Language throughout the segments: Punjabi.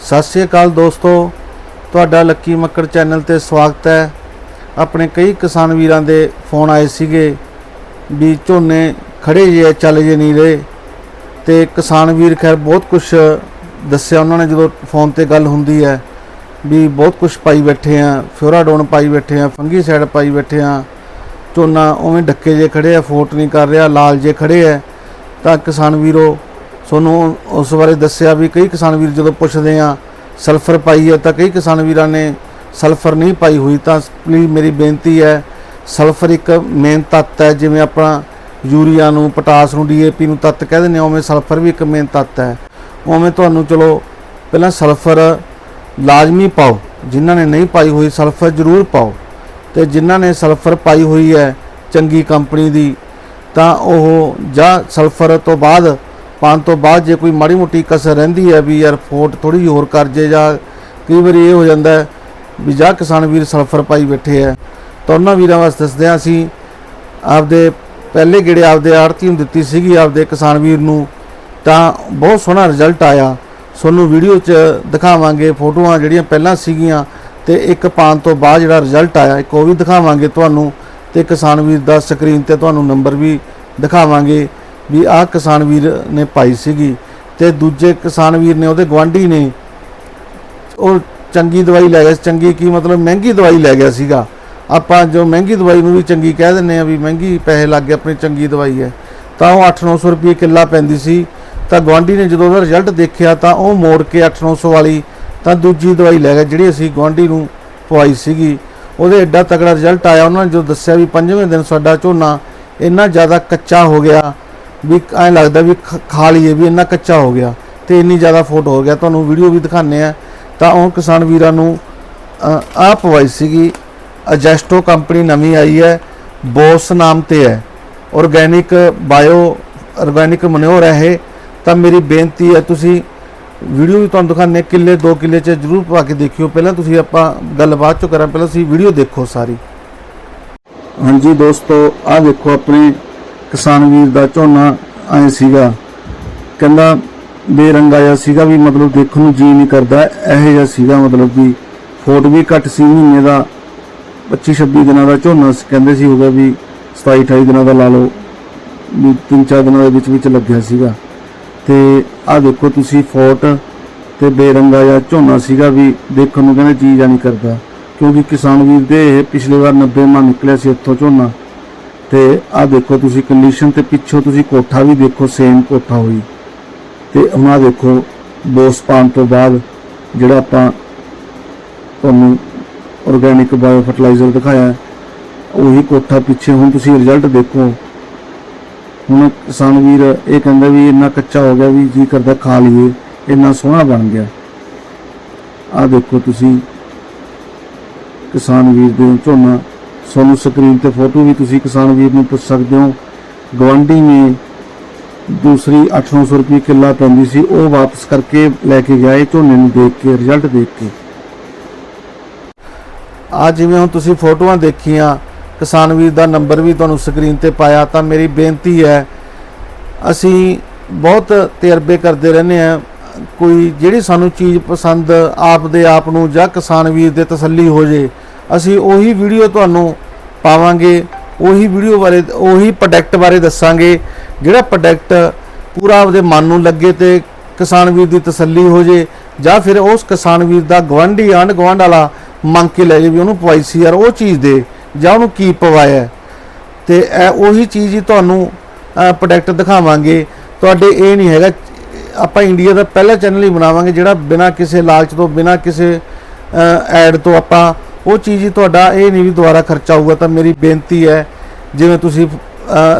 ਸਤਿ ਸ਼੍ਰੀ ਅਕਾਲ ਦੋਸਤੋ ਤੁਹਾਡਾ ਲੱਕੀ ਮੱਕੜ ਚੈਨਲ ਤੇ ਸਵਾਗਤ ਹੈ। ਆਪਣੇ ਕਈ ਕਿਸਾਨ ਵੀਰਾਂ ਦੇ ਫੋਨ ਆਏ ਸੀਗੇ ਵੀ ਝੋਨੇ ਖੜੇ ਜੇ ਆ, ਚੱਲ ਜੇ ਨਹੀਂ ਰਹੇ। ਤੇ ਕਿਸਾਨ ਵੀਰ ਖੈਰ ਬਹੁਤ ਕੁਝ ਦੱਸਿਆ ਉਹਨਾਂ ਨੇ ਜਦੋਂ ਫੋਨ ਤੇ ਗੱਲ ਹੁੰਦੀ ਹੈ ਵੀ ਬਹੁਤ ਕੁਝ ਪਾਈ ਬੈਠੇ ਆ ਫਿਓਰਾਡੋਨ ਪਾਈ ਬੈਠੇ ਆ ਫੰਗੀ ਸਾਈਡ ਪਾਈ ਬੈਠੇ ਆ। ਝੋਨਾ ਉਵੇਂ ਡੱਕੇ ਜੇ ਖੜੇ ਆ ਫੋਟ ਨਹੀਂ ਕਰ ਰਿਹਾ ਲਾਲ ਜੇ ਖੜੇ ਆ। ਤਾਂ ਕਿਸਾਨ ਵੀਰੋ ਤੁਹਾਨੂੰ ਉਸ ਬਾਰੇ ਦੱਸਿਆ ਵੀ ਕਈ ਕਿਸਾਨ ਵੀਰ ਜਦੋਂ ਪੁੱਛਦੇ ਆ ਸਲਫਰ ਪਾਈ ਹੈ ਤਾਂ ਕਈ ਕਿਸਾਨ ਵੀਰਾਂ ਨੇ ਸਲਫਰ ਨਹੀਂ ਪਾਈ ਹੋਈ ਤਾਂ ਪਲੀਜ਼ ਮੇਰੀ ਬੇਨਤੀ ਹੈ ਸਲਫਰ ਇੱਕ ਮੇਨ ਤੱਤ ਹੈ, ਜਿਵੇਂ ਆਪਣਾ ਯੂਰੀਆ ਨੂੰ, ਪੋਟਾਸ ਨੂੰ ਡੀਏਪੀ ਨੂੰ ਤੱਤ ਕਹਿ ਦਿੰਦੇ ਹਾਂ ਉਵੇਂ ਸਲਫਰ ਵੀ ਇੱਕ ਮੇਨ ਤੱਤ ਹੈ। ਉਵੇਂ ਤੁਹਾਨੂੰ ਚਲੋ ਪਹਿਲਾਂ ਸਲਫਰ ਲਾਜ਼ਮੀ ਪਾਓ, ਜਿਨ੍ਹਾਂ ਨੇ ਨਹੀਂ ਪਾਈ ਹੋਈ ਸਲਫਰ ਜ਼ਰੂਰ ਪਾਓ। ਤੇ ਜਿਨ੍ਹਾਂ ਨੇ ਸਲਫਰ ਪਾਈ ਹੋਈ ਹੈ ਚੰਗੀ ਕੰਪਨੀ ਦੀ, ਤਾਂ ਉਹ ਜਾਂ ਸਲਫਰ ਤੋਂ ਬਾਅਦ ਪਾਉਣ ਤੋਂ ਬਾਅਦ ਜੇ ਕੋਈ ਮਾੜੀ ਮੋਟੀ ਕਸਰ ਰਹਿੰਦੀ ਹੈ ਵੀ ਯਾਰ ਫੋਟ ਥੋੜੀ ਹੋਰ ਕਰ ਜੇ ਜਾਂ ਕਈ ਵਾਰੀ ਇਹ ਹੋ ਜਾਂਦਾ ਵੀ ਜਾਂ ਕਿਸਾਨ ਵੀਰ ਸਲਫਰ ਪਾਈ ਬੈਠੇ ਹੈ। ਤਾਂ ਉਹਨਾਂ ਵੀਰਾਂ ਵਾਸਤੇ ਦੱਸਦੇ ਹਾਂ ਅਸੀਂ, ਆਪਦੇ ਪਹਿਲੇ ਗੇੜੇ ਆਪਦੇ ਆੜਤੀ ਨੂੰ ਦਿੱਤੀ ਸੀਗੀ, ਆਪਦੇ ਕਿਸਾਨ ਵੀਰ ਨੂੰ। ਤਾਂ ਬਹੁਤ ਸੋਹਣਾ ਰਿਜ਼ਲਟ ਆਇਆ। ਤੁਹਾਨੂੰ ਵੀਡੀਓ 'ਚ ਦਿਖਾਵਾਂਗੇ, ਫੋਟੋਆਂ ਜਿਹੜੀਆਂ ਪਹਿਲਾਂ ਸੀਗੀਆਂ ਤੇ ਇੱਕ ਪਾਉਣ ਤੋਂ ਬਾਅਦ ਜਿਹੜਾ ਰਿਜ਼ਲਟ ਆਇਆ, ਇੱਕ ਉਹ ਵੀ ਦਿਖਾਵਾਂਗੇ ਤੁਹਾਨੂੰ ਤੇ ਕਿਸਾਨ ਵੀਰ ਦਾ ਸਕਰੀਨ ਤੇ ਤੁਹਾਨੂੰ ਨੰਬਰ ਵੀ ਦਿਖਾਵਾਂਗੇ। ਵੀ ਆਹ ਕਿਸਾਨ ਵੀਰ ਨੇ ਪਾਈ ਸੀਗੀ ਤੇ ਦੂਜੇ ਕਿਸਾਨ ਵੀਰ ਨੇ ਉਹਦੇ ਗਵਾਂਢੀ ਨੇ ਉਹ ਚੰਗੀ ਦਵਾਈ ਲੈ ਗਿਆ ਚੰਗੀ ਕੀ ਮਤਲਬ? ਮਹਿੰਗੀ ਦਵਾਈ ਲੈ ਗਿਆ ਸੀਗਾ। ਆਪਾਂ ਜੋ ਮਹਿੰਗੀ ਦਵਾਈ ਨੂੰ ਵੀ ਚੰਗੀ ਕਹਿ ਦਿੰਨੇ ਆ ਵੀ ਮਹਿੰਗੀ ਪੈਸੇ ਲੱਗ ਗਏ, ਆਪਣੀ ਚੰਗੀ ਦਵਾਈ ਹੈ। ਤਾਂ ਉਹ 8-900 ਰੁਪਏ ਕਿੱਲਾ ਪੈਂਦੀ ਸੀ। ਤਾਂ ਗਵਾਂਢੀ ਨੇ ਜਦੋਂ ਉਹਦਾ ਰਿਜ਼ਲਟ ਦੇਖਿਆ ਤਾਂ ਉਹ ਮੋੜ ਕੇ 8-900 ਵਾਲੀ ਤਾਂ ਦੂਜੀ ਦਵਾਈ ਲੈ ਗਿਆ ਜਿਹੜੀ ਅਸੀਂ ਗਵਾਂਢੀ ਨੂੰ ਪਵਾਈ ਸੀਗੀ। ਉਹਦੇ ਐਡਾ ਤਕੜਾ ਰਿਜ਼ਲਟ ਆਇਆ। ਉਹਨਾਂ ਨੇ ਜੋ ਦੱਸਿਆ ਵੀ ਪੰਜਵੇਂ ਦਿਨ ਸਾਡਾ ਝੋਨਾ ਇੰਨਾ ਜ਼ਿਆਦਾ ਕੱਚਾ ਹੋ ਗਿਆ ਵੀ ਐਂ ਲੱਗਦਾ ਵੀ ਖ- ਖਾ ਲਈਏ ਵੀ ਇੰਨਾ ਕੱਚਾ ਹੋ ਗਿਆ ਤੇ ਇੰਨੀ ਜ਼ਿਆਦਾ ਫੋਟੋ ਹੋ ਗਿਆ। ਤੁਹਾਨੂੰ ਵੀਡੀਓ ਵੀ ਦਿਖਾਣੇ ਆ ਤਾਂ ਉਹ ਕਿਸਾਨ ਵੀਰਾਂ ਨੂੰ ਅ, ਆਹ ਪਵਾਈ ਸੀਗੀ। ਅਜੈਸਟੋ ਕੰਪਨੀ ਨਵੀਂ ਆਈ ਹੈ। ਬੋਸ ਨਾਮ ਤੇ ਹੈ। ਆਰਗੈਨਿਕ ਬਾਇਓ ਆਰਗੈਨਿਕ ਮਨਿਓਰ ਹੈ ਇਹ। ਤਾਂ ਮੇਰੀ ਬੇਨਤੀ ਹੈ ਤੁਸੀਂ ਵੀਡੀਓ ਵੀ ਤੁਹਾਨੂੰ ਦਿਖਾਣੇ ਕਿੱਲੇ 2 ਕਿੱਲੇ ਚ ਜਰੂਰ ਪਾ ਕੇ ਦੇਖਿਓ। ਪਹਿਲਾਂ ਤੁਸੀਂ ਆਪਾਂ ਗੱਲਬਾਤ ਚੋਂ ਕਰਾਂ। ਪਹਿਲਾਂ ਤੁਸੀਂ ਵੀਡੀਓ ਦੇਖੋ ਸਾਰੀ। ਹਾਂਜੀ ਦੋਸਤੋ ਆਹ ਦੇਖੋ ਆਪਣੀ ਕਿਸਾਨ ਵੀਰ ਦਾ ਝੋਨਾ ਐ ਸੀਗਾ। ਕਹਿੰਦਾ ਬੇਰੰਗਾ ਜਿਹਾ ਸੀਗਾ ਵੀ ਮਤਲਬ ਦੇਖਣ ਨੂੰ ਜੀ ਨਹੀਂ ਕਰਦਾ। ਇਹੋ ਜਿਹਾ ਸੀਗਾ ਮਤਲਬ ਵੀ ਫੋਟ ਵੀ ਘੱਟ ਸੀ। ਮਹੀਨੇ ਦਾ 25 26 ਦਿਨਾਂ ਦਾ ਝੋਨਾ ਕਹਿੰਦੇ ਸੀ ਹੋਗਾ ਵੀ 27 28 ਦਿਨਾਂ ਦਾ ਲਾ ਲਓ। ਵੀ ਤਿੰਨ ਚਾਰ ਦਿਨਾਂ ਦੇ ਵਿੱਚ ਵਿੱਚ ਲੱਗਿਆ ਸੀਗਾ। ਤੇ ਆਹ ਦੇਖੋ ਤੁਸੀਂ ਫੋਟ ਤੇ ਬੇਰੰਗਾ ਜਿਹਾ ਝੋਨਾ ਸੀਗਾ ਵੀ ਦੇਖਣ ਨੂੰ ਕਹਿੰਦੇ ਜੀ ਨਹੀਂ ਕਰਦਾ। ਕਿਉਂਕਿ ਕਿਸਾਨ ਵੀਰ ਦੇ ਪਿਛਲੇ ਵਾਰ 90 ਮਣ ਨਿਕਲਿਆ ਸੀ ਇੱਥੋਂ ਝੋਨਾ। ਤੇ ਆਹ ਦੇਖੋ ਤੁਸੀਂ ਕੰਡੀਸ਼ਨ ਤੇ ਪਿੱਛੋਂ ਤੁਸੀਂ ਕੋਠਾ ਵੀ ਦੇਖੋ ਸੇਮ ਕੋਠਾ ਹੋਈ। ਤੇ ਹੁਣ ਆਹ ਦੇਖੋ, ਬੋਸ ਪਾਉਣ ਤੋਂ ਬਾਅਦ ਜਿਹੜਾ ਆਪਾਂ ਤੁਹਾਨੂੰ ਆਰਗੈਨਿਕ ਬਾਇਓ ਫਰਟੀਲਾਈਜ਼ਰ ਦਿਖਾਇਆ, ਉਹੀ ਕੋਠਾ ਪਿੱਛੇ ਹੁਣ ਤੁਸੀਂ ਰਿਜ਼ਲਟ ਦੇਖੋ। ਹੁਣ ਕਿਸਾਨ ਵੀਰ ਇਹ ਕਹਿੰਦਾ ਵੀ ਇੰਨਾ ਕੱਚਾ ਹੋ ਗਿਆ ਵੀ ਜੀ ਕਰਦਾ, ਖਾ ਲਈਏ, ਇੰਨਾ ਸੋਹਣਾ ਬਣ ਗਿਆ। ਆਹ ਦੇਖੋ ਤੁਸੀਂ ਕਿਸਾਨ ਵੀਰ ਦੇ ਝੋਨਾ ਤੁਹਾਨੂੰ ਸਕਰੀਨ ਤੇ ਫੋਟੋ ਵੀ ਤੁਸੀਂ ਕਿਸਾਨ ਵੀਰ ਨੂੰ ਪੁੱਛ ਸਕਦੇ ਹੋ। ਗਵਾਂਢੀ ਨੇ ਦੂਸਰੀ 800 ਰੁਪਏ ਕਿੱਲਾ ਪੈਂਦੀ ਸੀ, ਉਹ ਵਾਪਸ ਕਰਕੇ ਲੈ ਕੇ ਗਿਆ ਝੋਨੇ ਨੂੰ ਦੇਖ ਕੇ ਰਿਜ਼ਲਟ ਦੇਖ ਕੇ। ਆ ਜਿਵੇਂ ਹੁਣ ਤੁਸੀਂ ਫੋਟੋਆਂ ਦੇਖੀਆਂ, ਕਿਸਾਨ ਵੀਰ ਦਾ ਨੰਬਰ ਵੀ ਤੁਹਾਨੂੰ ਸਕਰੀਨ ਤੇ ਪਾਇਆ, ਤਾਂ ਮੇਰੀ ਬੇਨਤੀ ਹੈ, ਅਸੀਂ ਬਹੁਤ ਤਜਰਬੇ ਕਰਦੇ ਰਹਿੰਦੇ ਆ ਕੋਈ ਜਿਹੜੀ ਸਾਨੂੰ ਚੀਜ਼ ਪਸੰਦ ਆਪ ਦੇ ਆਪ ਨੂੰ ਜਾਂ ਕਿਸਾਨ ਵੀਰ ਦੇ ਤਸੱਲੀ ਹੋ ਜੇ ਅਸੀਂ ਉਹੀ ਵੀਡੀਓ ਤੁਹਾਨੂੰ ਪਾਵਾਂਗੇ, ਉਹੀ ਵੀਡੀਓ ਬਾਰੇ, ਉਹੀ ਪ੍ਰੋਡਕਟ ਬਾਰੇ ਦੱਸਾਂਗੇ, ਜਿਹੜਾ ਪ੍ਰੋਡਕਟ ਪੂਰਾ ਆਪਦੇ ਮਨ ਨੂੰ ਲੱਗੇ ਤੇ ਕਿਸਾਨ ਵੀਰ ਦੀ ਤਸੱਲੀ ਹੋ ਜੇ, ਜਾਂ ਫਿਰ ਉਸ ਕਿਸਾਨ ਵੀਰ ਦਾ ਗਵਾਂਢੀ ਆਂਢ ਗੁਆਂਢ ਵਾਲਾ ਮੰਗ ਕੇ ਲੈ ਜੇ ਵੀ ਉਹਨੂੰ ਪਵਾਈ ਸੀ ਯਾਰ ਉਹ ਚੀਜ਼ ਦੇ, ਜਾਂ ਉਹਨੂੰ ਕੀ ਪਵਾਇਆ ਹੈ। ਤੇ ਇਹ ਉਹੀ ਚੀਜ਼ ਹੀ ਤੁਹਾਨੂੰ ਪ੍ਰੋਡਕਟ ਦਿਖਾਵਾਂਗੇ ਤੁਹਾਡੇ ਇਹ ਨਹੀਂ ਹੈਗਾ, ਆਪਾਂ ਇੰਡੀਆ ਦਾ ਪਹਿਲਾ ਚੈਨਲ ਹੀ ਬਣਾਵਾਂਗੇ, ਜਿਹੜਾ ਬਿਨਾਂ ਕਿਸੇ ਲਾਲਚ ਤੋਂ, ਬਿਨਾਂ ਕਿਸੇ ਐਡ ਤੋਂ ਆਪਾਂ ਉਹ ਚੀਜ਼ ਹੀ ਤੁਹਾਡਾ ਇਹ ਨਹੀਂ ਵੀ ਦੁਬਾਰਾ ਖਰਚਾ ਹੋਊਗਾ, ਤਾਂ ਮੇਰੀ ਬੇਨਤੀ ਹੈ, ਜਿਵੇਂ ਤੁਸੀਂ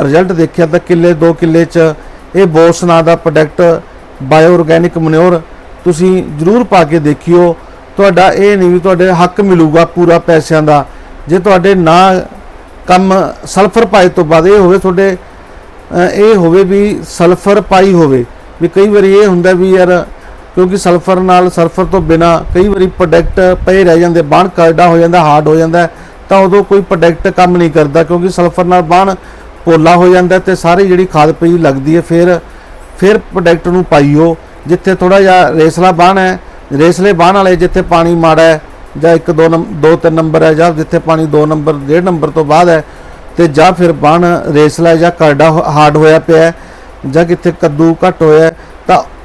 ਰਿਜ਼ਲਟ ਦੇਖਿਆ ਤਾਂ ਕਿੱਲੇ 2 ਕਿੱਲੇ ਚ ਇਹ ਬੋਸ ਨਾਂ ਦਾ ਪ੍ਰੋਡਕਟ ਬਾਇਓ ਆਰਗੈਨਿਕ ਮਨਿਓਰ ਤੁਸੀਂ ਜਰੂਰ ਪਾ ਕੇ ਦੇਖਿਓ। ਤੁਹਾਡਾ ਇਹ ਨਹੀਂ ਵੀ ਤੁਹਾਡੇ ਹੱਕ ਮਿਲੂਗਾ ਪੂਰਾ ਪੈਸਿਆਂ ਦਾ। ਜੇ ਤੁਹਾਡੇ ਨਾ ਕੰਮ ਸਲਫਰ ਪਾਈ ਤੋਂ ਬਾਅਦ ਇਹ ਹੋਵੇ, ਤੁਹਾਡੇ ਇਹ ਹੋਵੇ ਵੀ ਸਲਫਰ ਪਾਈ ਹੋਵੇ, ਵੀ ਕਈ ਵਾਰੀ ਇਹ ਹੁੰਦਾ ਵੀ ਯਾਰ ਕਿਉਂਕਿ ਸਲਫਰ ਨਾਲ ਸਲਫਰ ਤੋਂ ਬਿਨਾ ਕਈ ਵਾਰੀ ਪ੍ਰੋਡਕਟ ਪਏ ਰਹਿ ਜਾਂਦੇ, ਬਾਣ ਕਰਡਾ ਹੋ ਜਾਂਦਾ, ਹਾਰਡ ਹੋ ਜਾਂਦਾ, ਤਾਂ ਉਦੋਂ ਕੋਈ ਪ੍ਰੋਡਕਟ ਕੰਮ ਨਹੀਂ ਕਰਦਾ ਕਿਉਂਕਿ ਸਲਫਰ ਨਾਲ ਬਾਣ ਪੋਲਾ ਹੋ ਜਾਂਦਾ ਹੈ ਤੇ ਸਾਰੀ ਜਿਹੜੀ ਖਾਦ ਪਈ ਲੱਗਦੀ ਹੈ, ਫਿਰ ਫਿਰ ਪ੍ਰੋਡਕਟ ਨੂੰ ਪਾਈਓ, ਜਿੱਥੇ ਥੋੜਾ ਜਿਹਾ ਰੇਸਲਾ ਬਾਣ ਹੈ, ਰੇਸਲੇ ਬਾਣ ਵਾਲੇ ਜਿੱਥੇ ਪਾਣੀ ਮਾੜਾ ਹੈ, ਜਾਂ ਇੱਕ ਦੋ ਨੰਬ- ਦੋ ਤਿੰਨ ਨੰਬਰ ਹੈ, ਜਾਂ ਜਿੱਥੇ ਪਾਣੀ 2 ਨੰਬਰ, ਡੇਢ ਨੰਬਰ ਤੋਂ ਬਾਅਦ ਹੈ, ਤੇ ਜਾਂ ਫਿਰ ਬਾਣ ਰੇਸਲਾ ਜਾਂ ਕਰਡਾ ਹਾਰਡ ਹੋਇਆ ਪਿਆ ਜਾਂ ਕਿੱਥੇ ਕੱਦੂ ਘੱਟ ਹੋਇਆ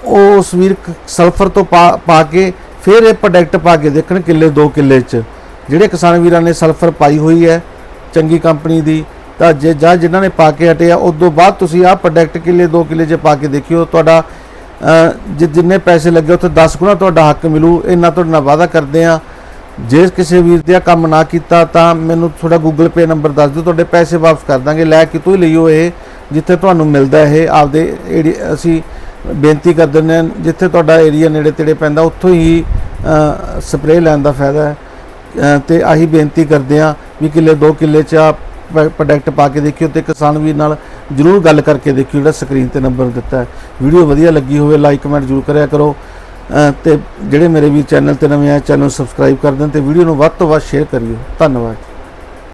ਉਹ ਉਸ ਵੀਰ ਸਲਫਰ ਤੋਂ ਪਾ ਪਾ ਕੇ ਫਿਰ ਇਹ ਪ੍ਰੋਡਕਟ ਪਾ ਕੇ ਦੇਖਣ ਕਿੱਲੇ 2 ਕਿੱਲੇ ਚ। ਜਿਹੜੇ ਕਿਸਾਨ ਵੀਰਾਂ ਨੇ ਸਲਫਰ ਪਾਈ ਹੋਈ ਹੈ ਚੰਗੀ ਕੰਪਨੀ ਦੀ ਤਾਂ ਜੇ ਜਾਂ ਜਿਨ੍ਹਾਂ ਨੇ ਪਾ ਕੇ ਹਟਿਆ ਆ ਉਸ ਤੋਂ ਬਾਅਦ ਤੁਸੀਂ ਆਹ ਪ੍ਰੋਡਕਟ ਕਿੱਲੇ 2 ਕਿੱਲੇ ਚ ਪਾ ਕੇ ਦੇਖਿਓ ਤੁਹਾਡਾ ਅ, ਜਿੰਨੇ ਪੈਸੇ ਲੱਗੇ ਉੱਥੇ 10 ਗੁਣਾ ਤੁਹਾਡਾ ਹੱਕ ਮਿਲੂ ਇਹਨਾਂ ਤੁਹਾਡੇ ਨਾਲ ਵਾਅਦਾ ਕਰਦੇ ਆ। ਜੇ ਕਿਸੇ ਵੀਰ ਦੇ ਕੰਮ ਨਾ ਕੀਤਾ ਤਾਂ ਮੈਨੂੰ ਤੁਹਾਡਾ ਗੂਗਲ ਪੇ ਨੰਬਰ ਦੱਸ ਦਿਓ ਤੁਹਾਡੇ ਪੈਸੇ ਵਾਪਸ ਕਰ ਦਾਂਗੇ ਲੈ ਕੇ ਤੂੰ ਲਈਓ ਇਹ ਜਿੱਥੇ ਤੁਹਾਨੂੰ ਮਿਲਦਾ ਇਹ ਆਪਦੇ ਏਰੀ- ਅਸੀਂ ਬੇਨਤੀ ਕਰ ਦਿੰਦੇ ਹਾਂ ਜਿੱਥੇ ਤੁਹਾਡਾ ਏਰੀਆ ਨੇੜੇ ਤੇੜੇ ਪੈਂਦਾ ਉੱਥੋਂ ਹੀ ਸਪਰੇਅ ਲੈਣ ਦਾ ਫਾਇਦਾ ਹੈ। ਅ, ਤੇ ਆਹੀ ਬੇਨਤੀ ਕਰਦੇ ਆ ਵੀ ਕਿੱਲੇ 2 ਕਿੱਲੇ ਚ ਆ ਪ੍ਰੋਡਕਟ ਪਾ ਕੇ ਦੇਖਿਓ ਤੇ ਕਿਸਾਨ ਵੀਰ ਨਾਲ ਜਰੂਰ ਗੱਲ ਕਰਕੇ ਦੇਖਿਓ ਜਿਹੜਾ ਸਕਰੀਨ ਤੇ ਨੰਬਰ ਦਿੱਤਾ ਹੈ। ਵੀਡੀਓ ਵਧੀਆ ਲੱਗੀ ਹੋਵੇ ਲਾਈਕ ਕਮੈਂਟ ਜਰੂਰ ਕਰਿਆ ਕਰੋ। ਅ, ਤੇ ਜਿਹੜੇ ਮੇਰੇ ਵੀ ਚੈਨਲ ਤੇ ਨਵੇਂ ਆ ਚੈਨਲ ਸਬਸਕ੍ਰਾਈਬ ਕਰ ਦੇਣ ਤੇ ਵੀਡੀਓ ਨੂੰ ਵੱਧ ਤੋਂ ਵੱਧ ਸ਼ੇਅਰ ਕਰਿਓ। ਧੰਨਵਾਦ।